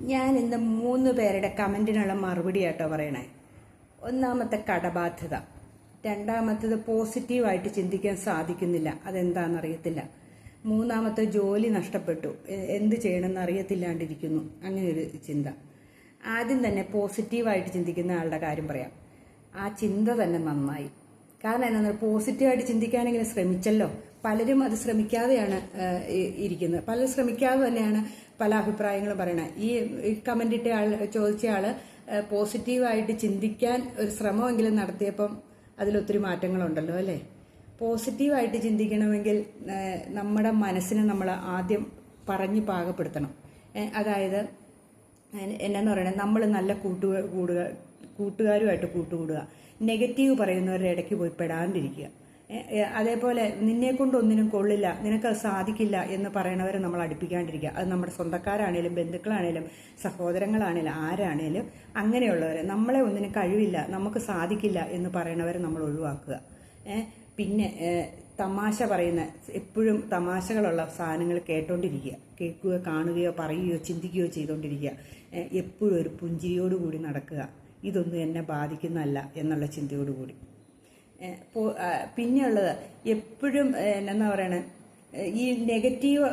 ഞാൻ ഇന്ന് മൂന്ന് പേരുടെ കമന്റിനുള്ള മറുപടി ആട്ടോ പറയണേ. ഒന്നാമത്തെ കടബാധ്യത. രണ്ടാമത്തത് പോസിറ്റീവായിട്ട് ചിന്തിക്കാൻ സാധിക്കുന്നില്ല. അതെന്താണെന്നറിയത്തില്ല. മൂന്നാമത്തെ ജോലി നഷ്ടപ്പെട്ടു. എന്ത് ചെയ്യണമെന്ന് അറിയത്തില്ലാണ്ടിരിക്കുന്നു. അങ്ങനെയൊരു ചിന്ത. ആദ്യം തന്നെ പോസിറ്റീവായിട്ട് ചിന്തിക്കുന്ന ആളുടെ കാര്യം പറയാം. ആ ചിന്ത തന്നെ നന്നായി. കാരണം എന്താ പോസിറ്റീവായിട്ട് ചിന്തിക്കാനെങ്കിലും ശ്രമിച്ചല്ലോ. പലരും അത് ശ്രമിക്കാതെയാണ് ഇരിക്കുന്നത്. പലരും ശ്രമിക്കാതെ തന്നെയാണ് പല അഭിപ്രായങ്ങളും പറയണം. ഈ കമന്റ് ഇട്ട ആൾ ചോദിച്ച ആൾ പോസിറ്റീവായിട്ട് ചിന്തിക്കാൻ ഒരു ശ്രമമെങ്കിലും നടത്തിയപ്പം അതിലൊത്തിരി മാറ്റങ്ങളുണ്ടല്ലോ അല്ലേ? പോസിറ്റീവായിട്ട് ചിന്തിക്കണമെങ്കിൽ നമ്മുടെ മനസ്സിനെ നമ്മൾ ആദ്യം പറഞ്ഞ് പാകപ്പെടുത്തണം. അതായത് എന്നാന്ന് പറയണേ നമ്മൾ നല്ല കൂട്ടു കൂടുക കൂട്ടുകാരുമായിട്ട് കൂട്ടുകൂടുക. നെഗറ്റീവ് പറയുന്നവരുടെ ഇടയ്ക്ക് പോയി പെടാണ്ടിരിക്കുക. അതേപോലെ നിന്നെ കൊണ്ട് ഒന്നിനും കൊള്ളില്ല നിനക്ക് സാധിക്കില്ല എന്ന് പറയണവരെ നമ്മൾ അടുപ്പിക്കാണ്ടിരിക്കുക. അത് നമ്മുടെ സ്വന്തക്കാരാണേലും ബന്ധുക്കളാണേലും സഹോദരങ്ങളാണേലും ആരാണേലും അങ്ങനെയുള്ളവരെ നമ്മളെ ഒന്നിനും കഴിവില്ല നമുക്ക് സാധിക്കില്ല എന്ന് പറയണവരെ നമ്മൾ ഒഴിവാക്കുക. പിന്നെ തമാശ പറയുന്ന എപ്പോഴും തമാശകളുള്ള സാധനങ്ങൾ കേട്ടോണ്ടിരിക്കുക. കേൾക്കുകയോ കാണുകയോ പറയുകയോ ചിന്തിക്കുകയോ ചെയ്തുകൊണ്ടിരിക്കുക എപ്പോഴും ഒരു പുഞ്ചിരിയോടുകൂടി നടക്കുക. ഇതൊന്നും എന്നെ ബാധിക്കുന്നതല്ല എന്നുള്ള ചിന്തയോടുകൂടി. പിന്നെയുള്ളത് എപ്പോഴും എന്നാ പറയണേ ഈ നെഗറ്റീവ്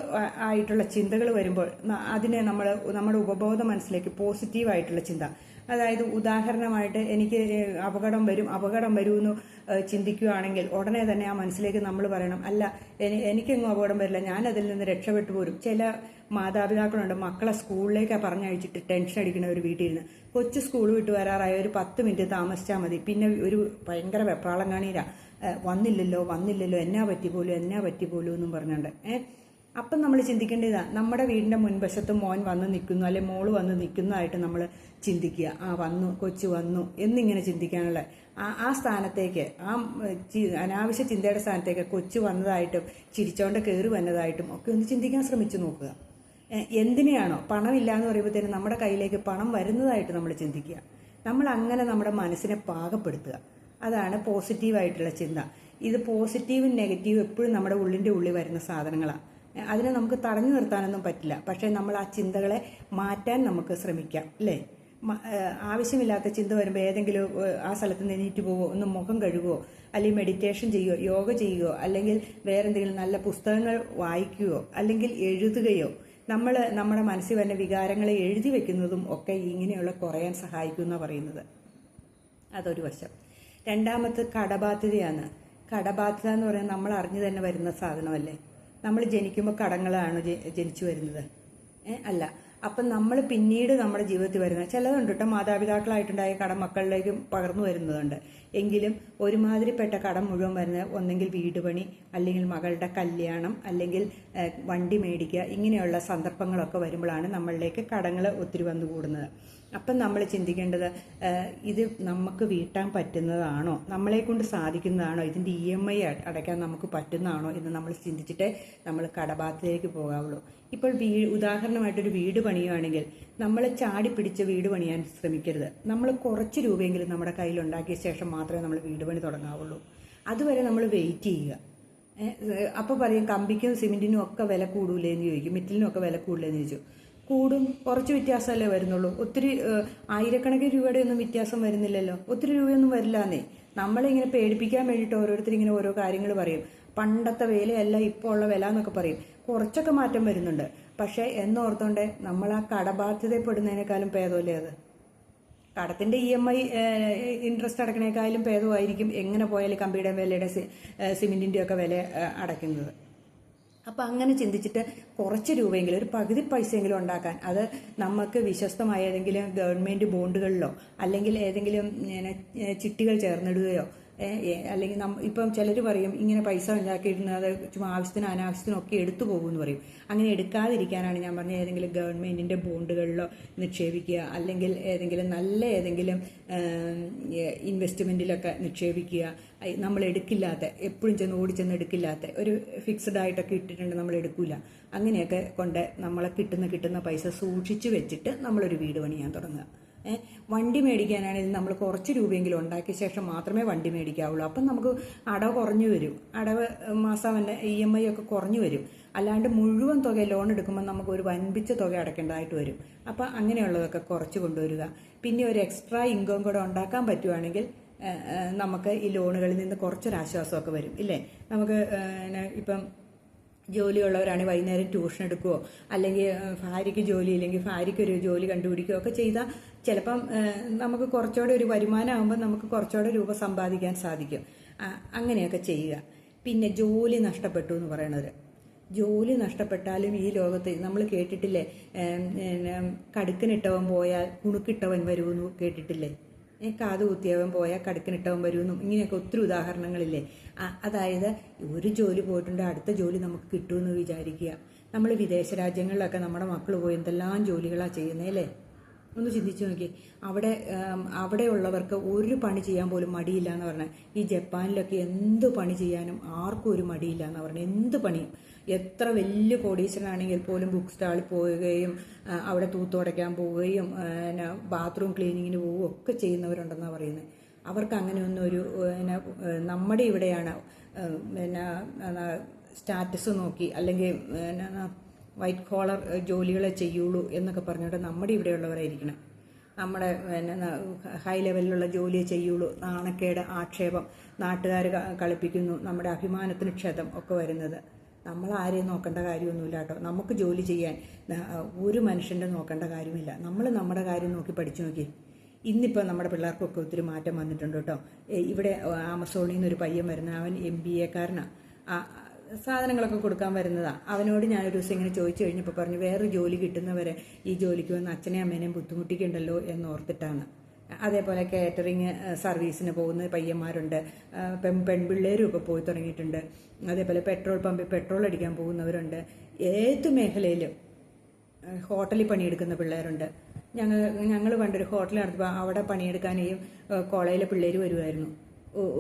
ആയിട്ടുള്ള ചിന്തകൾ വരുമ്പോൾ അതിനെ നമ്മൾ നമ്മുടെ ഉപബോധ മനസ്സിലേക്ക് പോസിറ്റീവ് ആയിട്ടുള്ള ചിന്ത. അതായത് ഉദാഹരണമായിട്ട് എനിക്ക് അപകടം വരും അപകടം വരുമെന്ന് ചിന്തിക്കുകയാണെങ്കിൽ ഉടനെ തന്നെ ആ മനസ്സിലേക്ക് നമ്മൾ പറയണം അല്ല എനി- എനിക്കെങ്ങും അപകടം വരില്ല ഞാൻ അതിൽ നിന്ന് രക്ഷപ്പെട്ടു പോരും. ചില മാതാപിതാക്കളുണ്ട് മക്കളെ സ്കൂളിലേക്ക് പറഞ്ഞയച്ചിട്ട് ടെൻഷൻ അടിക്കുന്ന ഒരു വീട്ടിൽ നിന്ന്. കൊച്ചു സ്കൂൾ വിട്ട് വരാറായ ഒരു പത്ത് മിനിറ്റ് താമസിച്ചാൽ മതി. പിന്നെ ഒരു ഭയങ്കര വെപ്രാളം കാണീരാ വന്നില്ലല്ലോ വന്നില്ലല്ലോ എന്നാ പറ്റി പോലും എന്നാ പറ്റി പോലും എന്നും പറഞ്ഞുകൊണ്ട് ഏഹ് അപ്പം നമ്മൾ ചിന്തിക്കേണ്ടതാണ് നമ്മുടെ വീടിന്റെ മുൻവശത്ത് മോൻ വന്ന് നിൽക്കുന്നു അല്ലെ മോൾ വന്ന് നിൽക്കുന്നതായിട്ട് നമ്മൾ ചിന്തിക്കുക. ആ വന്നു കൊച്ചു വന്നു എന്നിങ്ങനെ ചിന്തിക്കാനുള്ള ആ ആ സ്ഥാനത്തേക്ക് ആ അനാവശ്യ ചിന്തയുടെ സ്ഥാനത്തേക്ക് കൊച്ചു വന്നതായിട്ടും ചിരിച്ചോണ്ട് കയറി വന്നതായിട്ടും ഒക്കെ ഒന്ന് ചിന്തിക്കാൻ ശ്രമിച്ചു നോക്കുക. എന്തിനെയാണോ? പണമില്ല എന്ന് പറയുമ്പോഴത്തേനും നമ്മുടെ കയ്യിലേക്ക് പണം വരുന്നതായിട്ട് നമ്മൾ ചിന്തിക്കുക. നമ്മൾ അങ്ങനെ നമ്മുടെ മനസ്സിനെ പാകപ്പെടുത്തുക. അതാണ് പോസിറ്റീവായിട്ടുള്ള ചിന്ത. ഇത് പോസിറ്റീവും നെഗറ്റീവും എപ്പോഴും നമ്മുടെ ഉള്ളിന്റെ ഉള്ളിൽ വരുന്ന സാധനങ്ങളാണ് അതിനെ നമുക്ക് തടഞ്ഞു നിർത്താനൊന്നും പറ്റില്ല. പക്ഷേ നമ്മൾ ആ ചിന്തകളെ മാറ്റാൻ നമുക്ക് ശ്രമിക്കാം അല്ലേ? ആവശ്യമില്ലാത്ത ചിന്ത വരുമ്പോൾ ഏതെങ്കിലും ആ സ്ഥലത്ത് നിന്ന് എണീറ്റ് പോവോ ഒന്ന് മുഖം കഴുകുവോ അല്ലെങ്കിൽ മെഡിറ്റേഷൻ ചെയ്യുകയോ യോഗ ചെയ്യുകയോ അല്ലെങ്കിൽ വേറെന്തെങ്കിലും നല്ല പുസ്തകങ്ങൾ വായിക്കുകയോ അല്ലെങ്കിൽ എഴുതുകയോ നമ്മൾ നമ്മുടെ മനസ്സിൽ വരുന്ന വികാരങ്ങളെ എഴുതി വെക്കുന്നതും ഒക്കെ ഇങ്ങനെയുള്ള കുറയാൻ സഹായിക്കുമെന്നാണ് പറയുന്നത്. അതൊരു വശം. രണ്ടാമത്തെ കടബാധ്യതയാണ്. കടബാധ്യത എന്ന് പറയുന്നത് നമ്മൾ അറിഞ്ഞു തന്നെ വരുന്ന സാധനമല്ലേ? നമ്മൾ ജനിക്കുമ്പോൾ കടങ്ങളാണ് ജനിച്ചു വരുന്നത്. അല്ല. അപ്പം നമ്മൾ പിന്നീട് നമ്മുടെ ജീവിതത്തിൽ വരുന്ന ചിലതുണ്ട് കേട്ടോ മാതാപിതാക്കളായിട്ടുണ്ടായ കടം മക്കളിലേക്കും പകർന്നു വരുന്നതുണ്ട്. എങ്കിലും ഒരുമാതിരിപ്പെട്ട കടം മുഴുവൻ വരുന്നത് ഒന്നെങ്കിൽ വീട് പണി അല്ലെങ്കിൽ മകളുടെ കല്യാണം അല്ലെങ്കിൽ വണ്ടി മേടിക്കുക ഇങ്ങനെയുള്ള സന്ദർഭങ്ങളൊക്കെ വരുമ്പോഴാണ് നമ്മളിലേക്ക് കടങ്ങൾ ഒത്തിരി വന്നു കൂടുന്നത് അപ്പം നമ്മൾ ചിന്തിക്കേണ്ടത് ഇത് നമുക്ക് വീട്ടാൻ പറ്റുന്നതാണോ? നമ്മളെ കൊണ്ട് സാധിക്കുന്നതാണോ? ഇതിന്റെ ഇ എം ഐ അടയ്ക്കാൻ നമുക്ക് പറ്റുന്നതാണോ എന്ന് നമ്മൾ ചിന്തിച്ചിട്ടേ നമ്മൾ കടബാധ്യതയിലേക്ക് പോകാവുള്ളൂ. ഇപ്പോൾ വീ ഉദാഹരണമായിട്ടൊരു വീട് പണിയുകയാണെങ്കിൽ നമ്മൾ ചാടി പിടിച്ച് വീട് പണിയാൻ ശ്രമിക്കരുത്. നമ്മൾ കുറച്ച് രൂപയെങ്കിലും നമ്മുടെ കയ്യിൽ ഉണ്ടാക്കിയ ശേഷം മാത്രമേ നമ്മൾ വീട് പണി തുടങ്ങാവുള്ളൂ. അതുവരെ നമ്മൾ വെയിറ്റ് ചെയ്യുക. അപ്പോൾ അപ്പൊ പറയും കമ്പിക്കും സിമെന്റിനും ഒക്കെ വില കൂടൂലേ എന്ന് ചോദിക്കും മെറ്റലിനും ഒക്കെ വില കൂടില്ലേ എന്ന് ചോദിച്ചു. കൂടും കുറച്ച് വ്യത്യാസമല്ലേ വരുന്നുള്ളൂ? ഒത്തിരി ആയിരക്കണക്കിന് രൂപയുടെ ഒന്നും വ്യത്യാസം വരുന്നില്ലല്ലോ? ഒത്തിരി രൂപയൊന്നും വരില്ലാന്നേ? നമ്മളെ ഇങ്ങനെ പേടിപ്പിക്കാൻ വേണ്ടിയിട്ട് ഓരോരുത്തർ ഇങ്ങനെ ഓരോ കാര്യങ്ങൾ പറയും. പണ്ടത്തെ വിലയല്ല ഇപ്പോൾ ഉള്ള വില എന്നൊക്കെ പറയും. കുറച്ചൊക്കെ മാറ്റം വരുന്നുണ്ട്. പക്ഷേ എന്നോർത്തോണ്ട് നമ്മൾ ആ കടബാധ്യതപ്പെടുന്നതിനേക്കാളും ഭേദമല്ലേ അത്? കടത്തിന്റെ ഇ എം ഐ ഇൻട്രസ്റ്റ് അടക്കണേക്കാളും ഭേദമായിരിക്കും എങ്ങനെ പോയാലും കമ്പിയുടെ വിലയുടെ സിമെന്റിന്റെ ഒക്കെ വില അടയ്ക്കുന്നത്. അപ്പൊ അങ്ങനെ ചിന്തിച്ചിട്ട് കുറച്ച് രൂപയെങ്കിലും ഒരു പകുതി പൈസയെങ്കിലും ഉണ്ടാക്കാൻ. അത് നമുക്ക് വിശ്വസ്തമായ ഏതെങ്കിലും ഗവൺമെന്റ് ബോണ്ടുകളിലോ അല്ലെങ്കിൽ ഏതെങ്കിലും ചിട്ടികൾ ചേർന്നിടുകയോ അല്ലെങ്കിൽ നമ്മ ഇപ്പം ചിലർ പറയും ഇങ്ങനെ പൈസ ഉണ്ടാക്കിയിരുന്നത് ചുമ്മാ ആവശ്യത്തിന് അനാവശ്യത്തിനും ഒക്കെ എടുത്തു പോകുമെന്ന് പറയും. അങ്ങനെ എടുക്കാതിരിക്കാനാണ് ഞാൻ പറഞ്ഞ ഏതെങ്കിലും ഗവൺമെന്റിന്റെ ബോണ്ടുകളിലോ നിക്ഷേപിക്കുക അല്ലെങ്കിൽ ഏതെങ്കിലും നല്ല ഏതെങ്കിലും ഇൻവെസ്റ്റ്മെന്റിലൊക്കെ നിക്ഷേപിക്കുക. നമ്മൾ എടുക്കില്ലാത്ത എപ്പോഴും ചെന്ന് ഓടിച്ചെന്ന് എടുക്കില്ലാത്ത ഒരു ഫിക്സഡ് ആയിട്ടൊക്കെ ഇട്ടിട്ടുണ്ട് നമ്മൾ എടുക്കില്ല അങ്ങനെയൊക്കെ കൊണ്ട് നമ്മളെ കിട്ടുന്ന കിട്ടുന്ന പൈസ സൂക്ഷിച്ചു വെച്ചിട്ട് നമ്മളൊരു വീട് പണിയാൻ തുടങ്ങുക. വണ്ടി മേടിക്കാനാണെങ്കിൽ നമ്മൾ കുറച്ച് രൂപയെങ്കിലും ഉണ്ടാക്കിയ ശേഷം മാത്രമേ വണ്ടി മേടിക്കാവുള്ളൂ. അപ്പം നമുക്ക് അടവ് കുറഞ്ഞു വരും. അടവ് മാസം ഇ എം ഐ ഒക്കെ കുറഞ്ഞു വരും. അല്ലാണ്ട് മുഴുവൻ തുക ലോൺ എടുക്കുമ്പോൾ നമുക്ക് ഒരു വൻപിച്ച തുക അടയ്ക്കേണ്ടതായിട്ട് വരും. അപ്പം അങ്ങനെയുള്ളതൊക്കെ കുറച്ച് കൊണ്ടുവരിക. പിന്നെ ഒരു എക്സ്ട്രാ ഇൻകം കൂടെ ഉണ്ടാക്കാൻ പറ്റുവാണെങ്കിൽ നമുക്ക് ഈ ലോണുകളിൽ നിന്ന് കുറച്ചൊരാശ്വാസമൊക്കെ വരും. ഇല്ലേ? നമുക്ക് ഇപ്പം ജോലിയുള്ളവരാണെങ്കിൽ വൈകുന്നേരം ട്യൂഷൻ എടുക്കുകയോ അല്ലെങ്കിൽ ഭാര്യയ്ക്ക് ജോലി ഇല്ലെങ്കിൽ ഭാര്യയ്ക്ക് ഒരു ജോലി കണ്ടുപിടിക്കുകയോ ഒക്കെ ചെയ്താൽ ചിലപ്പം നമുക്ക് കുറച്ചുകൂടെ ഒരു വരുമാനമാകുമ്പോൾ നമുക്ക് കുറച്ചുകൂടെ രൂപ സമ്പാദിക്കാൻ സാധിക്കും. അങ്ങനെയൊക്കെ ചെയ്യുക. പിന്നെ ജോലി നഷ്ടപ്പെട്ടു എന്ന് പറയണത്. ജോലി നഷ്ടപ്പെട്ടാലും ഈ ലോകത്ത് നമ്മൾ കേട്ടിട്ടില്ലേ? കടുക്കനിട്ടവൻ പോയാൽ കുണുക്കിട്ടവൻ വരുമെന്ന് കേട്ടിട്ടില്ലേ? കാത് കുത്തിയവൻ പോയാൽ കടുക്കനിട്ടവൻ വരുമെന്നും ഇങ്ങനെയൊക്കെ ഒത്തിരി ഉദാഹരണങ്ങളില്ലേ. അതായത് ഒരു ജോലി പോയിട്ടുണ്ട് അടുത്ത ജോലി നമുക്ക് കിട്ടുമെന്ന് വിചാരിക്കുക. നമ്മൾ വിദേശ രാജ്യങ്ങളിലൊക്കെ നമ്മുടെ മക്കൾ പോയി എന്തെല്ലാം ജോലികളാണ് ചെയ്യുന്നത് അല്ലേ? ഒന്ന് ചിന്തിച്ചു നോക്കി അവിടെ അവിടെയുള്ളവർക്ക് ഒരു പണി ചെയ്യാൻ പോലും മടിയില്ല എന്ന് പറഞ്ഞാൽ ഈ ജപ്പാനിലൊക്കെ എന്ത് പണി ചെയ്യാനും ആർക്കും ഒരു മടിയില്ല എന്ന് പറഞ്ഞാൽ എന്ത് പണിയും? എത്ര വലിയ കോടീശ്വരനാണെങ്കിൽ പോലും ബുക്ക് സ്റ്റാളിൽ പോവുകയും അവിടെ തൂത്തുടയ്ക്കാൻ പോവുകയും പിന്നെ ബാത്റൂം ക്ലീനിങ്ങിന് പോവുകയും ഒക്കെ ചെയ്യുന്നവരുണ്ടെന്നാണ് പറയുന്നത് അവർക്ക് അങ്ങനെയൊന്നും ഒരു പിന്നെ നമ്മുടെ ഇവിടെയാണ് പിന്നെ സ്റ്റാറ്റസ് നോക്കി അല്ലെങ്കിൽ പിന്നെ വൈറ്റ് കോളർ ജോലികളെ ചെയ്യുള്ളൂ എന്നൊക്കെ പറഞ്ഞിട്ട് നമ്മുടെ ഇവിടെയുള്ളവരായിരിക്കണം. നമ്മുടെ പിന്നെ ഹൈ ലെവലിലുള്ള ജോലിയെ ചെയ്യുള്ളൂ നാണക്കേട് ആക്ഷേപം നാട്ടുകാർ കളിപ്പിക്കുന്നു നമ്മുടെ അഭിമാനത്തിന് ക്ഷതം ഒക്കെ വരുന്നത്. നമ്മൾ ആരെയും നോക്കേണ്ട കാര്യമൊന്നുമില്ല കേട്ടോ. നമുക്ക് ജോലി ചെയ്യാൻ ഒരു മനുഷ്യന്റെ നോക്കേണ്ട കാര്യമില്ല. നമ്മൾ നമ്മുടെ കാര്യം നോക്കി പഠിച്ചു നോക്കി. ഇന്നിപ്പോൾ നമ്മുടെ പിള്ളേർക്കൊക്കെ ഒത്തിരി മാറ്റം വന്നിട്ടുണ്ട് കേട്ടോ. ഇവിടെ ആമസോണിൽ നിന്ന് ഒരു പയ്യൻ വരുന്ന അവൻ എം ബി എക്കാരനാണ് സാധനങ്ങളൊക്കെ കൊടുക്കാൻ വരുന്നതാണ് അവനോട് ഞാനൊരു ദിവസം ഇങ്ങനെ ചോദിച്ചു കഴിഞ്ഞപ്പോൾ പറഞ്ഞു വേറെ ജോലി കിട്ടുന്നവരെ ഈ ജോലിക്ക് വന്ന് അച്ഛനെയും അമ്മേനെയും ബുദ്ധിമുട്ടിക്കണ്ടല്ലോ എന്ന് ഓർത്തിട്ടാണ്. അതേപോലെ കാറ്ററിങ് സർവീസിന് പോകുന്ന പയ്യന്മാരുണ്ട്. പെൺ പെൺപിള്ളേരും ഒക്കെ പോയി തുടങ്ങിയിട്ടുണ്ട്. അതേപോലെ പെട്രോൾ പമ്പിൽ പെട്രോൾ അടിക്കാൻ പോകുന്നവരുണ്ട്. ഏത് മേഖലയിലും ഹോട്ടലിൽ പണിയെടുക്കുന്ന പിള്ളേരുണ്ട്. ഞങ്ങൾ ഞങ്ങൾ പണ്ടൊരു ഹോട്ടൽ നടത്തുമ്പോൾ അവിടെ പണിയെടുക്കാനേയും കോളേജിലെ പിള്ളേർ വരുമായിരുന്നു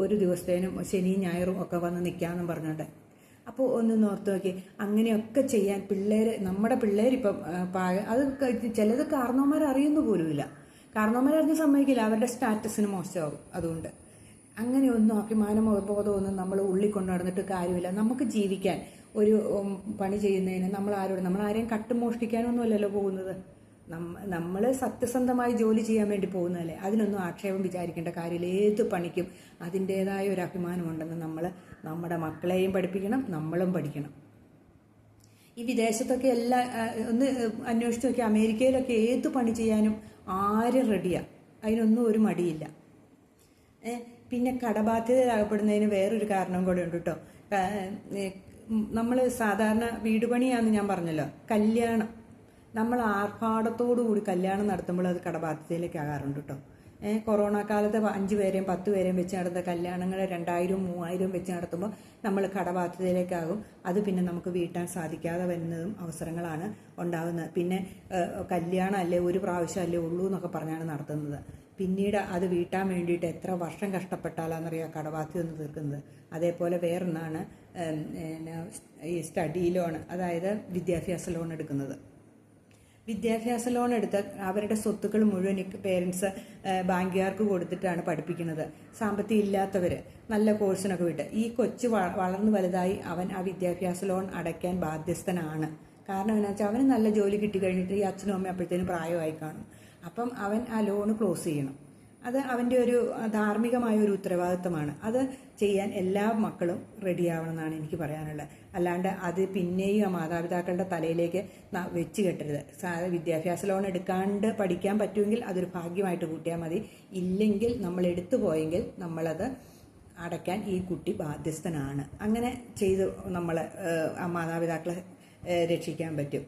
ഒരു ദിവസത്തേനും ശനിയും ഞായറും ഒക്കെ വന്ന് നിൽക്കാമെന്നും പറഞ്ഞോണ്ട്. അപ്പോൾ ഒന്ന് നോർത്ത് നോക്കി. അങ്ങനെയൊക്കെ ചെയ്യാൻ പിള്ളേർ നമ്മുടെ പിള്ളേരിപ്പം പാക അത് ചിലത് കാരണവന്മാർ അറിയുന്നു പോലുമില്ല. കാരണവന്മാർ അറിഞ്ഞ് സമ്മതിക്കില്ല. അവരുടെ സ്റ്റാറ്റസിന് മോശമാകും. അതുകൊണ്ട് അങ്ങനെയൊന്നും അഭിമാനമോ ബോധമൊന്നും നമ്മൾ ഉള്ളിൽ കൊണ്ടു നടന്നിട്ട് കാര്യമില്ല. നമുക്ക് ജീവിക്കാൻ ഒരു പണി ചെയ്യുന്നതിന് നമ്മൾ ആരോട് നമ്മൾ ആരെയും കട്ടുമോഷ്ടിക്കാനൊന്നും അല്ലല്ലോ പോകുന്നത് നമ്മൾ സത്യസന്ധമായി ജോലി ചെയ്യാൻ വേണ്ടി പോകുന്നതല്ലേ? അതിനൊന്നും ആക്ഷേപം വിചാരിക്കേണ്ട കാര്യമില്ല. ഏത് പണിക്കും അതിന്റെതായ ഒരു അഭിമാനമുണ്ടെന്ന് നമ്മൾ നമ്മുടെ മക്കളെയും പഠിപ്പിക്കണം നമ്മളും പഠിക്കണം. ഈ വിദേശത്തൊക്കെ എല്ലാ ഒന്ന് അന്വേഷിച്ച് നോക്കി അമേരിക്കയിലൊക്കെ ഏത് പണി ചെയ്യാനും ആരും റെഡിയാണ് അതിനൊന്നും ഒരു മടിയില്ല. പിന്നെ കടബാധ്യതയിലാകപ്പെടുന്നതിന് വേറൊരു കാരണം കൂടെ ഉണ്ട് കേട്ടോ നമ്മൾ സാധാരണ വീട് പണിയാന്ന് ഞാൻ പറഞ്ഞല്ലോ. കല്യാണം. നമ്മൾ ആർഭാടത്തോടു കൂടി കല്യാണം നടത്തുമ്പോൾ അത് കടബാധ്യതയിലേക്ക് ആകാറുണ്ട് കേട്ടോ കൊറോണ കാലത്ത് അഞ്ച് പേരെയും പത്ത് പേരെയും വെച്ച് നടന്ന കല്യാണങ്ങൾ രണ്ടായിരവും മൂവായിരവും വെച്ച് നടത്തുമ്പോൾ നമ്മൾ കടബാധ്യതയിലേക്കാകും. അത് പിന്നെ നമുക്ക് വീട്ടാൻ സാധിക്കാതെ വരുന്നതും അവസരങ്ങളാണ് ഉണ്ടാകുന്നത്. പിന്നെ കല്യാണം അല്ലേ ഒരു പ്രാവശ്യം അല്ലേ ഉള്ളൂ എന്നൊക്കെ പറഞ്ഞാണ് നടത്തുന്നത്. പിന്നീട് അത് വീട്ടാൻ വേണ്ടിയിട്ട് എത്ര വർഷം കഷ്ടപ്പെട്ടാലാണെന്നറിയാം കടബാധ്യത ഒന്ന് തീർക്കുന്നത്? അതേപോലെ വേറൊന്നാണ് ഈ സ്റ്റഡി ലോൺ അതായത് വിദ്യാഭ്യാസ ലോൺ എടുക്കുന്നത്. വിദ്യാഭ്യാസ ലോൺ എടുത്ത് അവരുടെ സ്വത്തുക്കൾ മുഴുവൻ പേരൻസ് ബാങ്കുകാർക്ക് കൊടുത്തിട്ടാണ് പഠിപ്പിക്കുന്നത്. സാമ്പത്തികം ഇല്ലാത്തവർ നല്ല കോഴ്സിനൊക്കെ വിട്ട്. ഈ കൊച്ചു വളർന്നു വലുതായി അവൻ ആ വിദ്യാഭ്യാസ ലോൺ അടയ്ക്കാൻ ബാധ്യസ്ഥനാണ്. കാരണം എന്താ വെച്ചാൽ അവന് നല്ല ജോലി കിട്ടി കഴിഞ്ഞിട്ട് ഈ അച്ഛനും അമ്മയും അപ്പോഴത്തേനും പ്രായമായി കാണും. അപ്പം അവൻ ആ ലോൺ ക്ലോസ് ചെയ്യണം. അത് അവന്റെ ഒരു ധാർമ്മികമായ ഒരു ഉത്തരവാദിത്തമാണ് അത് ചെയ്യാൻ എല്ലാ മക്കളും റെഡിയാവണം എന്നാണ് എനിക്ക് പറയാനുള്ളത്. അല്ലാണ്ട് അത് പിന്നെയും ആ മാതാപിതാക്കളുടെ തലയിലേക്ക് വെച്ച് കെട്ടരുത്. വിദ്യാഭ്യാസ ലോൺ എടുക്കാണ്ട് പഠിക്കാൻ പറ്റുമെങ്കിൽ അതൊരു ഭാഗ്യമായിട്ട് കൂട്ടിയാൽ മതി. ഇല്ലെങ്കിൽ നമ്മൾ എടുത്തു പോയെങ്കിൽ നമ്മളത് അടയ്ക്കാൻ ഈ കുട്ടി ബാധ്യസ്ഥനാണ്. അങ്ങനെ ചെയ്ത് നമ്മൾ ആ മാതാപിതാക്കളെ രക്ഷിക്കാൻ പറ്റും.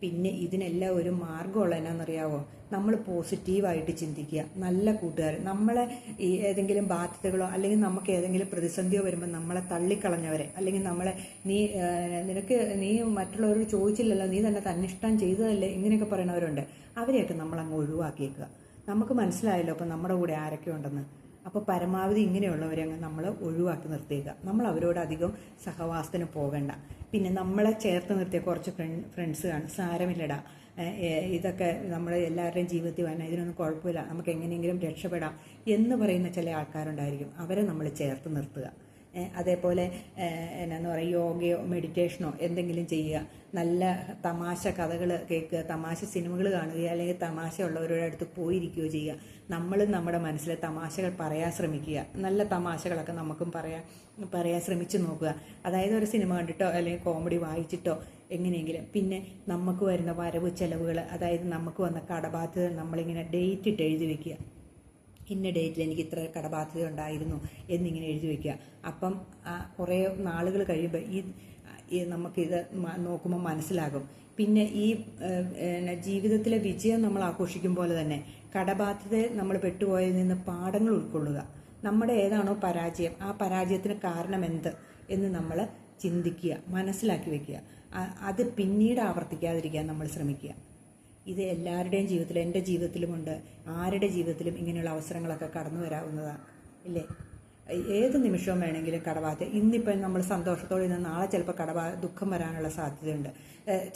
പിന്നെ ഇതിനെല്ലാം ഒരു മാർഗമുള്ള എന്നാണെന്നറിയാവോ നമ്മൾ പോസിറ്റീവായിട്ട് ചിന്തിക്കുക. നല്ല കൂട്ടുകാർ നമ്മളെ ഈ ഏതെങ്കിലും ബാധ്യതകളോ അല്ലെങ്കിൽ നമുക്ക് ഏതെങ്കിലും പ്രതിസന്ധിയോ വരുമ്പോൾ നമ്മളെ തള്ളിക്കളഞ്ഞവരെ. അല്ലെങ്കിൽ നമ്മളെ നീ നിനക്ക് നീ മറ്റുള്ളവരോട് ചോദിച്ചില്ലല്ലോ നീ തന്നെ തന്നിഷ്ടം ചെയ്തതല്ലേ ഇങ്ങനെയൊക്കെ പറയുന്നവരുണ്ട് അവരെയൊക്കെ നമ്മൾ അങ്ങ് ഒഴിവാക്കിയേക്കുക. നമുക്ക് മനസ്സിലായല്ലോ അപ്പം നമ്മുടെ കൂടെ ആരൊക്കെ ഉണ്ടെന്ന്. അപ്പോൾ പരമാവധി ഇങ്ങനെയുള്ളവരെ അങ്ങ് നമ്മൾ ഒഴിവാക്കി നിർത്തിയേക്കുക. നമ്മൾ അവരോട് അധികം സഹവാസത്തിന് പോകണ്ട. പിന്നെ നമ്മളെ ചേർത്ത് നിർത്തിയ കുറച്ച് ഫ്രണ്ട് ഫ്രണ്ട്സ് കാണും. സാരമില്ലടാ. ഇതൊക്കെ നമ്മുടെ എല്ലാവരുടെയും ജീവിതത്തിൽ വന്നാൽ ഇതിനൊന്നും കുഴപ്പമില്ല. നമുക്ക് എങ്ങനെയെങ്കിലും രക്ഷപ്പെടാം എന്ന് പറയുന്ന ചില ആൾക്കാരുണ്ടായിരിക്കും. അവരെ നമ്മൾ ചേർത്ത് നിർത്തുക. അതേപോലെ എന്നാന്ന് പറയുക യോഗയോ മെഡിറ്റേഷനോ എന്തെങ്കിലും ചെയ്യുക. നല്ല തമാശ കഥകൾ കേൾക്കുക തമാശ സിനിമകൾ കാണുക അല്ലെങ്കിൽ തമാശ ഉള്ളവരുടെ അടുത്ത് പോയിരിക്കുകയോ ചെയ്യുക. നമ്മളും നമ്മുടെ മനസ്സിൽ തമാശകൾ പറയാൻ ശ്രമിക്കുക. നല്ല തമാശകളൊക്കെ നമുക്കും പറയാ പറയാൻ ശ്രമിച്ചു നോക്കുക. അതായത് ഒരു സിനിമ കണ്ടിട്ടോ അല്ലെങ്കിൽ കോമഡി വായിച്ചിട്ടോ എങ്ങനെയെങ്കിലും. പിന്നെ നമുക്ക് വരുന്ന വരവ് ചെലവുകൾ അതായത് നമുക്ക് വന്ന കടബാധ്യത നമ്മളിങ്ങനെ ഡേറ്റ് ഇട്ട് എഴുതി വെക്കുക. ഇന്ന ഡേറ്റിൽ എനിക്ക് ഇത്ര കടബാധ്യത ഉണ്ടായിരുന്നു എന്നിങ്ങനെ എഴുതി വയ്ക്കുക അപ്പം കുറേ നാളുകൾ കഴിയുമ്പോൾ ഈ ഈ നമുക്കിത് നോക്കുമ്പോൾ മനസ്സിലാകും. പിന്നെ ഈ ജീവിതത്തിലെ വിജയം നമ്മൾ ആഘോഷിക്കും പോലെ തന്നെ കടബാധ്യതയെ നമ്മൾ പെട്ടുപോയതിൽ നിന്ന് പാഠങ്ങൾ ഉൾക്കൊള്ളുക. നമ്മുടെ ഏതാണോ പരാജയം ആ പരാജയത്തിന് കാരണം എന്ത് എന്ന് നമ്മൾ ചിന്തിക്കുക മനസ്സിലാക്കി വെക്കുക. അത് പിന്നീട് ആവർത്തിക്കാതിരിക്കാൻ നമ്മൾ ശ്രമിക്കുക. ഇത് എല്ലാവരുടെയും ജീവിതത്തിൽ എന്റെ ജീവിതത്തിലുമുണ്ട് ആരുടെ ജീവിതത്തിലും ഇങ്ങനെയുള്ള അവസരങ്ങളൊക്കെ കടന്നു വരാവുന്നതാണ് ഇല്ലേ? ഏത് നിമിഷവും വേണമെങ്കിലും കടബാധ്യത. ഇന്നിപ്പം നമ്മൾ സന്തോഷത്തോടെ ഇന്ന് നാളെ ചിലപ്പോൾ കടബാ ദുഃഖം വരാനുള്ള സാധ്യതയുണ്ട്.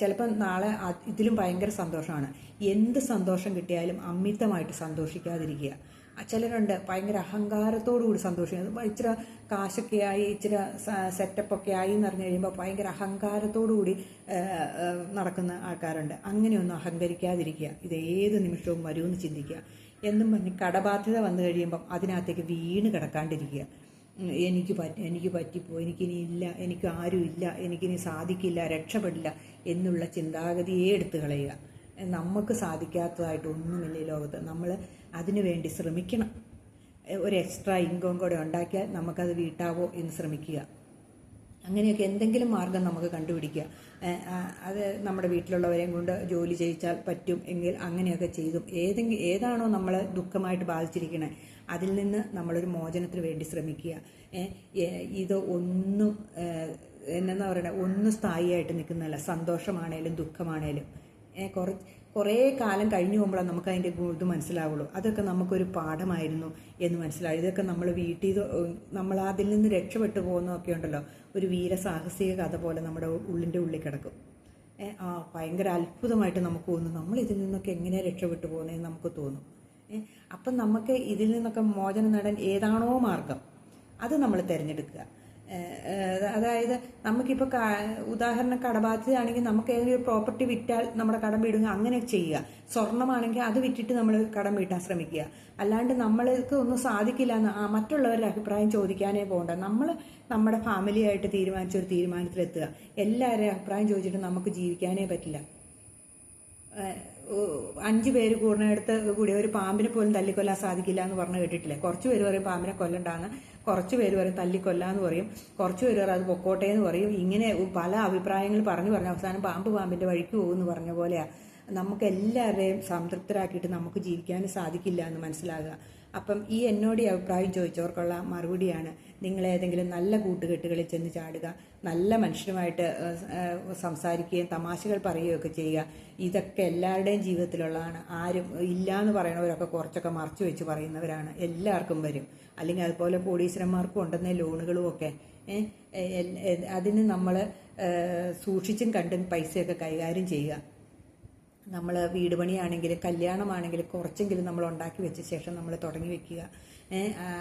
ചിലപ്പം ചിലപ്പോൾ നാളെ ഇതിലും ഭയങ്കര സന്തോഷമാണ്. എന്ത് സന്തോഷം കിട്ടിയാലും അമിതമായിട്ട് സന്തോഷിക്കാതിരിക്കുക. ചിലരുണ്ട് ഭയങ്കര അഹങ്കാരത്തോടു കൂടി സന്തോഷിക്കുന്നത് ഇച്ചിരി കാശൊക്കെ ആയി ഇച്ചിരി സെറ്റപ്പ് ഒക്കെ ആയി എന്ന് പറഞ്ഞു കഴിയുമ്പോൾ ഭയങ്കര അഹങ്കാരത്തോടു കൂടി ഏഹ്, ഏഹ്, നടക്കുന്ന ആൾക്കാരുണ്ട്. അങ്ങനെയൊന്നും അഹങ്കരിക്കാതിരിക്കുക. ഇത് ഏത് നിമിഷവും വരുമെന്ന് ചിന്തിക്കുക. എന്നും പറഞ്ഞ് കടബാധ്യത വന്നു കഴിയുമ്പം അതിനകത്തേക്ക് വീണ് കിടക്കാണ്ടിരിക്കുക. എനിക്ക് പറ്റി എനിക്ക് പറ്റിപ്പോ എനിക്കിനി ഇല്ല എനിക്ക് ആരും ഇല്ല എനിക്കിനി സാധിക്കില്ല രക്ഷപ്പെടില്ല എന്നുള്ള ചിന്താഗതിയെ എടുത്തു കളയുക. നമുക്ക് സാധിക്കാത്തതായിട്ട് ഒന്നുമില്ല ഈ ലോകത്ത്. നമ്മൾ അതിനു വേണ്ടി ശ്രമിക്കണം. ഒരു എക്സ്ട്രാ ഇൻകം കൂടെ ഉണ്ടാക്കിയാൽ നമുക്കത് വീട്ടാവോ എന്ന് ശ്രമിക്കുക. അങ്ങനെയൊക്കെ എന്തെങ്കിലും മാർഗം നമുക്ക് കണ്ടുപിടിക്കുക. അത് നമ്മുടെ വീട്ടിലുള്ളവരെയും കൊണ്ട് ജോലി ചെയ്യിച്ചാൽ പറ്റും എങ്കിൽ അങ്ങനെയൊക്കെ ചെയ്തും. ഏതെങ്കിലും ഏതാണോ നമ്മൾ ദുഃഖമായിട്ട് ബാധിച്ചിരിക്കണേ അതിൽ നിന്ന് നമ്മളൊരു മോചനത്തിന് വേണ്ടി ശ്രമിക്കുക. ഇത് ഒന്നും എന്നാ പറയണേ ഒന്നും സ്ഥായിയായിട്ട് നിൽക്കുന്നതല്ല. സന്തോഷമാണേലും ദുഃഖമാണേലും. ഏ, കുറ കാലം കഴിഞ്ഞു പോകുമ്പോഴാണ് നമുക്ക് അതിന്റെ ഇത് മനസ്സിലാവുള്ളൂ. അതൊക്കെ നമുക്കൊരു പാഠമായിരുന്നു എന്ന് മനസ്സിലായി. ഇതൊക്കെ നമ്മൾ വീട്ടിൽ നമ്മൾ അതിൽ നിന്ന് രക്ഷപ്പെട്ടു പോകുന്നതൊക്കെ ഉണ്ടല്ലോ. ഒരു വീര സാഹസിക കഥ പോലെ നമ്മുടെ ഉള്ളിന്റെ ഉള്ളിൽ കിടക്കും. ആ ഭയങ്കര അത്ഭുതമായിട്ട് നമുക്ക് തോന്നും. നമ്മൾ ഇതിൽ നിന്നൊക്കെ എങ്ങനെ രക്ഷപ്പെട്ടു പോകുന്നതെന്ന് നമുക്ക് തോന്നും. അപ്പം നമുക്ക് ഇതിൽ നിന്നൊക്കെ മോചനം നേടാൻ ഏതാണോ മാർഗം. അത് നമ്മൾ തിരഞ്ഞെടുക്കുക. അതായത് നമുക്കിപ്പോൾ ഉദാഹരണം കടബാധ്യതയാണെങ്കിൽ നമുക്ക് ഏതെങ്കിലും പ്രോപ്പർട്ടി വിറ്റാൽ നമ്മുടെ കടം വീടുക അങ്ങനെ ചെയ്യുക. സ്വർണമാണെങ്കിൽ അത് വിറ്റിട്ട് നമ്മൾ കടം വീട്ടാൻ ശ്രമിക്കുക. അല്ലാണ്ട് നമ്മൾക്ക് ഒന്നും സാധിക്കില്ല എന്ന് ആ മറ്റുള്ളവരുടെ അഭിപ്രായം ചോദിക്കാനേ പോകണ്ട. നമ്മൾ നമ്മുടെ ഫാമിലിയായിട്ട് തീരുമാനിച്ച ഒരു തീരുമാനത്തിലെത്തുക. എല്ലാവരുടെയും അഭിപ്രായം ചോദിച്ചിട്ട് നമുക്ക് ജീവിക്കാനേ പറ്റില്ല. അഞ്ച് പേര് കൂടുന്നിടത്ത് കൂടി ഒരു പാമ്പിനെ പോലും തല്ലിക്കൊല്ലാൻ സാധിക്കില്ല എന്ന് പറഞ്ഞു കേട്ടിട്ടില്ലേ? കുറച്ച് പേര് പറയും പാമ്പിനെ കൊല്ലണ്ടാന്ന്. കുറച്ച് പേര് പറയും തല്ലിക്കൊല്ലാന്ന് പറയും. കുറച്ച് പേര് പറയും അത് പൊക്കോട്ടെ എന്ന് പറയും. ഇങ്ങനെ പല അഭിപ്രായങ്ങൾ പറഞ്ഞു പറഞ്ഞ അവസാനം പാമ്പ് പാമ്പിന്റെ വഴിക്ക് പോകുമെന്ന് പറഞ്ഞ പോലെയാണ് നമുക്ക് എല്ലാവരെയും സംതൃപ്തരാക്കിയിട്ട് നമുക്ക് ജീവിക്കാനും സാധിക്കില്ല എന്ന് മനസ്സിലാകുക. അപ്പം ഈ എന്നോട് ഈ അഭിപ്രായം ചോദിച്ചവർക്കുള്ള മറുപടിയാണ് നിങ്ങൾ ഏതെങ്കിലും നല്ല കൂട്ടുകെട്ടുകളിൽ ചെന്ന് ചാടുക നല്ല മനുഷ്യരുമായിട്ട് സംസാരിക്കുകയും തമാശകൾ പറയുകയൊക്കെ ചെയ്യുക. ഇതൊക്കെ എല്ലാവരുടെയും ജീവിതത്തിലുള്ളതാണ്. ആരും ഇല്ല എന്ന് പറയണവരൊക്കെ കുറച്ചൊക്കെ മറച്ചു വെച്ച് പറയുന്നവരാണ്. എല്ലാവർക്കും വരും. അല്ലെങ്കിൽ അതുപോലെ കോടീശ്വരന്മാർക്കും ഉണ്ടെന്നേ ലോണുകളും ഒക്കെ. അതിന് നമ്മൾ സൂക്ഷിച്ചും കണ്ടും പൈസയൊക്കെ കൈകാര്യം ചെയ്യുക. നമ്മൾ വീട് പണിയാണെങ്കിലും കല്യാണമാണെങ്കിലും കുറച്ചെങ്കിലും നമ്മൾ ഉണ്ടാക്കി വെച്ച ശേഷം നമ്മൾ തുടങ്ങി വെക്കുക.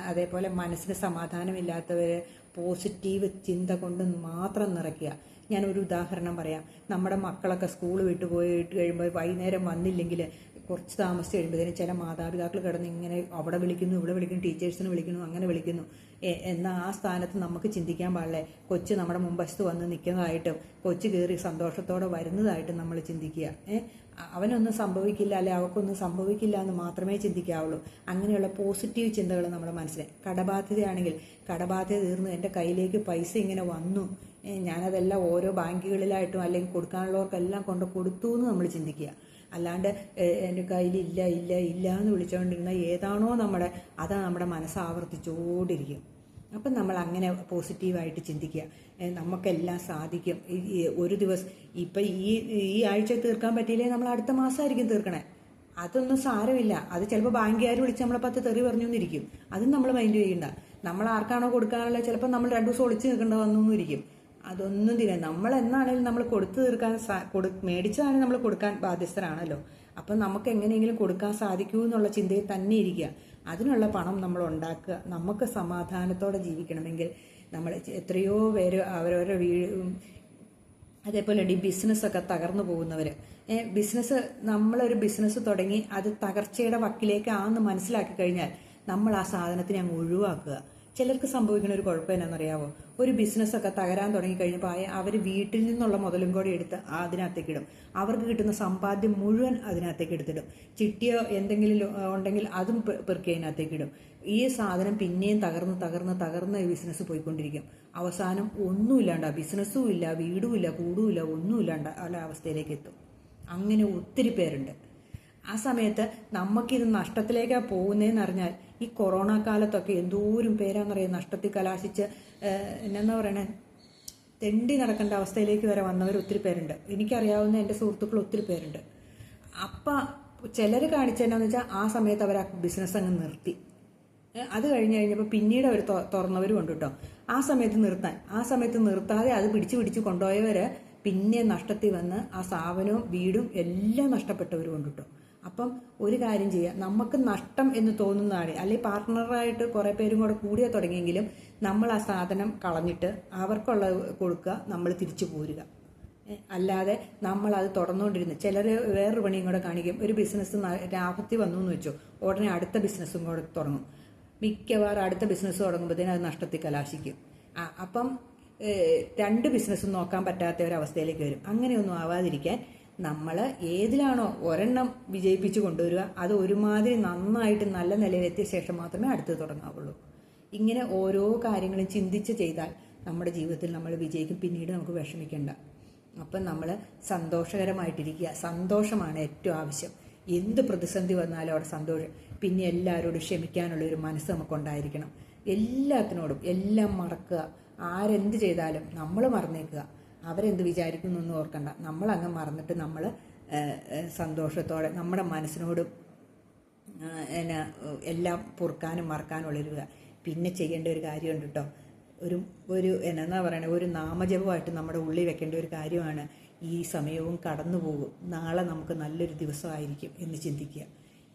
അതേപോലെ മനസ്സിന് സമാധാനമില്ലാത്തവർ പോസിറ്റീവ് ചിന്ത കൊണ്ട് മാത്രം നിറയ്ക്കുക. ഞാനൊരു ഉദാഹരണം പറയാം. നമ്മുടെ മക്കളൊക്കെ സ്കൂൾ വിട്ട് പോയിട്ട് കഴിയുമ്പോൾ വൈകുന്നേരം വന്നില്ലെങ്കിൽ കുറച്ച് താമസിച്ച് കഴിയുമ്പോഴത്തേനും ചില മാതാപിതാക്കൾ കിടന്ന് ഇങ്ങനെ അവിടെ വിളിക്കുന്നു ഇവിടെ വിളിക്കുന്നു ടീച്ചേഴ്സിന് വിളിക്കുന്നു അങ്ങനെ വിളിക്കുന്നു. എന്നാൽ ആ സ്ഥാനത്ത് നമുക്ക് ചിന്തിക്കാൻ പാടില്ലേ? കൊച്ചു നമ്മുടെ മുമ്പശത്ത് വന്ന് നിൽക്കുന്നതായിട്ടും കൊച്ചു കയറി സന്തോഷത്തോടെ വരുന്നതായിട്ടും നമ്മൾ ചിന്തിക്കുക. ഏ അ- അവനൊന്നും സംഭവിക്കില്ല അല്ലെ അവൾക്കൊന്നും സംഭവിക്കില്ല എന്ന് മാത്രമേ ചിന്തിക്കാവുള്ളൂ. അങ്ങനെയുള്ള പോസിറ്റീവ് ചിന്തകൾ നമ്മുടെ മനസ്സിൽ കടബാധ്യതയാണെങ്കിൽ കടബാധ്യത തീർന്നു എന്റെ കയ്യിലേക്ക് പൈസ ഇങ്ങനെ വന്നു. ഞാനതെല്ലാം ഓരോ ബാങ്കുകളിലായിട്ടും അല്ലെങ്കിൽ കൊടുക്കാനുള്ളവർക്കെല്ലാം കൊണ്ട് കൊടുത്തു എന്ന് നമ്മൾ ചിന്തിക്കുക. അല്ലാണ്ട് എന്റെ കയ്യിൽ ഇല്ല ഇല്ല ഇല്ല എന്ന് വിളിച്ചുകൊണ്ടിരുന്ന ഏതാണോ നമ്മുടെ അതാ നമ്മുടെ മനസ്സ് ആവർത്തിച്ചുകൊണ്ടിരിക്കും അപ്പം നമ്മൾ അങ്ങനെ പോസിറ്റീവായിട്ട് ചിന്തിക്കുക. നമുക്കെല്ലാം സാധിക്കും. ഒരു ദിവസം ഇപ്പം ഈ ഈ ആഴ്ച തീർക്കാൻ പറ്റിയില്ലേ? നമ്മൾ അടുത്ത മാസമായിരിക്കും തീർക്കണേ. അതൊന്നും സാരമില്ല. അത് ചിലപ്പോൾ ബാങ്കുകാർ വിളിച്ച് നമ്മളെ പത്ത് തെറി പറഞ്ഞു എന്നിരിക്കും അതും നമ്മൾ മൈൻഡ് ചെയ്യണ്ട. നമ്മൾ ആർക്കാണോ കൊടുക്കാനുള്ള ചിലപ്പോൾ നമ്മൾ രണ്ടു ദിവസം ഒളിച്ച് നിൽക്കേണ്ട വന്നു അതൊന്നും തിരി നമ്മൾ എന്നാണെങ്കിലും നമ്മൾ കൊടുത്തു തീർക്കാൻ കൊടു മേടിച്ചതാണെങ്കിൽ നമ്മൾ കൊടുക്കാൻ ബാധ്യസ്ഥരാണല്ലോ. അപ്പം നമുക്ക് എങ്ങനെയെങ്കിലും കൊടുക്കാൻ സാധിക്കൂ എന്നുള്ള ചിന്തയിൽ തന്നെ ഇരിക്കുക. അതിനുള്ള പണം നമ്മൾ ഉണ്ടാക്കുക. നമുക്ക് സമാധാനത്തോടെ ജീവിക്കണമെങ്കിൽ നമ്മൾ എത്രയോ പേര് അവരവരുടെ വീട് അതേപോലെ ഈ ബിസിനസ്സൊക്കെ തകർന്നു പോകുന്നവർ ബിസിനസ് നമ്മളൊരു ബിസിനസ് തുടങ്ങി അത് തകർച്ചയുടെ വക്കിലേക്ക് ആണെന്ന് മനസ്സിലാക്കി കഴിഞ്ഞാൽ നമ്മൾ ആ സാധനത്തിനെ അങ്ങ് ഒഴിവാക്കുക. ചിലർക്ക് സംഭവിക്കുന്ന ഒരു കുഴപ്പം എന്നാണെന്നറിയാവോ ഒരു ബിസിനസ്സൊക്കെ തകരാൻ തുടങ്ങി കഴിഞ്ഞപ്പോൾ അവർ വീട്ടിൽ നിന്നുള്ള മുതലും കൂടി എടുത്ത് അതിനകത്തേക്ക് ഇടും. അവർക്ക് കിട്ടുന്ന സമ്പാദ്യം മുഴുവൻ അതിനകത്തേക്ക് എടുത്തിടും. ചിട്ടിയോ എന്തെങ്കിലും ഉണ്ടെങ്കിൽ അതും പെറുക്കി അതിനകത്തേക്ക് ഇടും. ഈ സാധനം പിന്നെയും തകർന്ന് തകർന്ന് തകർന്ന് ബിസിനസ് പോയിക്കൊണ്ടിരിക്കും. അവസാനം ഒന്നുമില്ലാണ്ട് ബിസിനസ്സും ഇല്ല വീടും ഇല്ല കൂടും ഇല്ല ഒന്നുമില്ലാണ്ട് അല്ല അവസ്ഥയിലേക്ക് എത്തും. അങ്ങനെ ഒത്തിരി പേരുണ്ട്. ആ സമയത്ത് നമുക്കിത് നഷ്ടത്തിലേക്കാണ് പോകുന്നതെന്ന് അറിഞ്ഞാൽ ഈ കൊറോണ കാലത്തൊക്കെ എന്തോരം പേരാണെന്നറിയാം നഷ്ടത്തിൽ കലാശിച്ച് എന്നാ പറയണേ? തെണ്ടി നടക്കേണ്ട അവസ്ഥയിലേക്ക് വരെ വന്നവർ ഒത്തിരി പേരുണ്ട്. എനിക്കറിയാവുന്ന എന്റെ സുഹൃത്തുക്കൾ ഒത്തിരി പേരുണ്ട്. അപ്പം ചിലർ കാണിച്ചതെന്നു വെച്ചാൽ ആ സമയത്ത് അവർ ആ ബിസിനസ് അങ്ങ് നിർത്തി. അത് കഴിഞ്ഞ് കഴിഞ്ഞപ്പോൾ പിന്നീട് അവർ തുറന്നവരും ഉണ്ട് കേട്ടോ ആ സമയത്ത് നിർത്താൻ. ആ സമയത്ത് നിർത്താതെ അത് പിടിച്ച് പിടിച്ച് കൊണ്ടുപോയവർ പിന്നെ നഷ്ടത്തിൽ വന്ന് ആ സ്ഥാപനവും വീടും എല്ലാം നഷ്ടപ്പെട്ടവരും ഉണ്ട് കേട്ടോ അപ്പം ഒരു കാര്യം ചെയ്യുക നമുക്ക് നഷ്ടം എന്ന് തോന്നുന്നതാണ് അല്ലെങ്കിൽ പാർട്ട്ണറായിട്ട് കുറേ പേരും കൂടെ കൂടിയാൽ തുടങ്ങിയെങ്കിലും നമ്മൾ ആ സാധനം കളഞ്ഞിട്ട് അവർക്കുള്ള കൊടുക്കുക നമ്മൾ തിരിച്ചു പോരുക. അല്ലാതെ നമ്മൾ അത് തുടർന്നുകൊണ്ടിരുന്നു ചിലർ വേറൊരു പണിയും കൂടെ കാണിക്കും. ഒരു ബിസിനസ് ലാഭത്തിൽ വന്നു എന്ന് വെച്ചു ഉടനെ അടുത്ത ബിസിനസ്സും കൂടെ തുടങ്ങും. മിക്കവാറും അടുത്ത ബിസിനസ് തുടങ്ങുമ്പോഴത്തേനും അത് നഷ്ടത്തിൽ കലാശിക്കും. അപ്പം രണ്ട് ബിസിനസ്സും നോക്കാൻ പറ്റാത്ത ഒരവസ്ഥയിലേക്ക് വരും. അങ്ങനെയൊന്നും ആവാതിരിക്കാൻ നമ്മൾ ഏതിലാണോ ഒരെണ്ണം വിജയിപ്പിച്ച് കൊണ്ടുവരിക അത് ഒരുമാതിരി നന്നായിട്ട് നല്ല നിലയിലെത്തിയ ശേഷം മാത്രമേ അടുത്ത് തുടങ്ങാവുള്ളൂ. ഇങ്ങനെ ഓരോ കാര്യങ്ങളും ചിന്തിച്ച് ചെയ്താൽ നമ്മുടെ ജീവിതത്തിൽ നമ്മൾ വിജയിക്കും പിന്നീട് നമുക്ക് വിഷമിക്കേണ്ട. അപ്പം നമ്മൾ സന്തോഷകരമായിട്ടിരിക്കുക. സന്തോഷമാണ് ഏറ്റവും ആവശ്യം. എന്ത് പ്രതിസന്ധി വന്നാലും അവിടെ സന്തോഷം. പിന്നെ എല്ലാവരോടും ക്ഷമിക്കാനുള്ള ഒരു മനസ്സ് നമുക്കുണ്ടായിരിക്കണം. എല്ലാത്തിനോടും എല്ലാം മറക്കുക. ആരെന്ത് ചെയ്താലും നമ്മൾ മറന്നേക്കുക. അവരെന്ത് എന്ന് ഓർക്കണ്ട. നമ്മൾ അങ്ങ് മറന്നിട്ട് നമ്മൾ സന്തോഷത്തോടെ നമ്മുടെ മനസ്സിനോട് എന്നാ എല്ലാം പൊറുക്കാനും മറക്കാനും ഉള്ളൊരു പിന്നെ ചെയ്യേണ്ട ഒരു കാര്യമുണ്ട് കേട്ടോ ഒരു ഒരു എന്നാ പറയണേ ഒരു നാമജപമായിട്ട് നമ്മുടെ ഉള്ളിൽ വെക്കേണ്ട ഒരു കാര്യമാണ് ഈ സമയവും കടന്നു പോകും നാളെ നമുക്ക് നല്ലൊരു ദിവസമായിരിക്കും എന്ന് ചിന്തിക്കുക.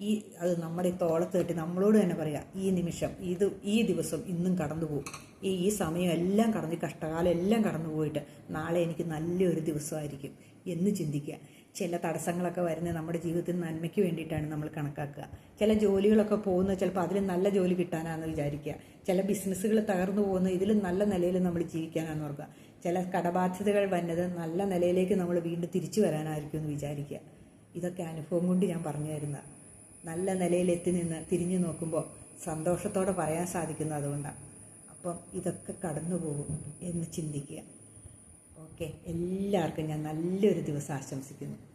ഈ അത് നമ്മുടെ തോളത്ത് കെട്ടി നമ്മളോട് തന്നെ പറയാം ഈ നിമിഷം ഇത് ഈ ദിവസം ഇന്നും കടന്നു പോകും. ഈ ഈ സമയം എല്ലാം കടന്ന് കഷ്ടകാലം എല്ലാം കടന്നു പോയിട്ട് നാളെ എനിക്ക് നല്ലൊരു ദിവസമായിരിക്കും എന്ന് ചിന്തിക്കുക. ചില തടസ്സങ്ങളൊക്കെ വരുന്നത് നമ്മുടെ ജീവിതത്തിൽ നന്മയ്ക്ക് വേണ്ടിയിട്ടാണ് നമ്മൾ കണക്കാക്കുക. ചില ജോലികളൊക്കെ പോകുന്നത് ചിലപ്പോൾ അതിൽ നല്ല ജോലി കിട്ടാനാണെന്ന് വിചാരിക്കുക. ചില ബിസിനസ്സുകൾ തകർന്നു പോകുന്ന ഇതിലും നല്ല നിലയിൽ നമ്മൾ ജീവിക്കാനാണെന്ന് ഓർക്കുക. ചില കടബാധ്യതകൾ വന്നത് നല്ല നിലയിലേക്ക് നമ്മൾ വീണ്ടും തിരിച്ചു വരാനായിരിക്കും എന്ന് വിചാരിക്കുക. ഇതൊക്കെ അനുഭവം കൊണ്ട് ഞാൻ പറഞ്ഞു തരുന്ന നല്ല നിലയിലെത്തി നിന്ന് തിരിഞ്ഞു നോക്കുമ്പോൾ സന്തോഷത്തോടെ പറയാൻ സാധിക്കുന്നത് അതുകൊണ്ടാണ്. അപ്പം ഇതൊക്കെ കടന്നു പോകും എന്ന് ചിന്തിക്കുക. ഓക്കെ. എല്ലാവർക്കും ഞാൻ നല്ലൊരു ദിവസം ആശംസിക്കുന്നു.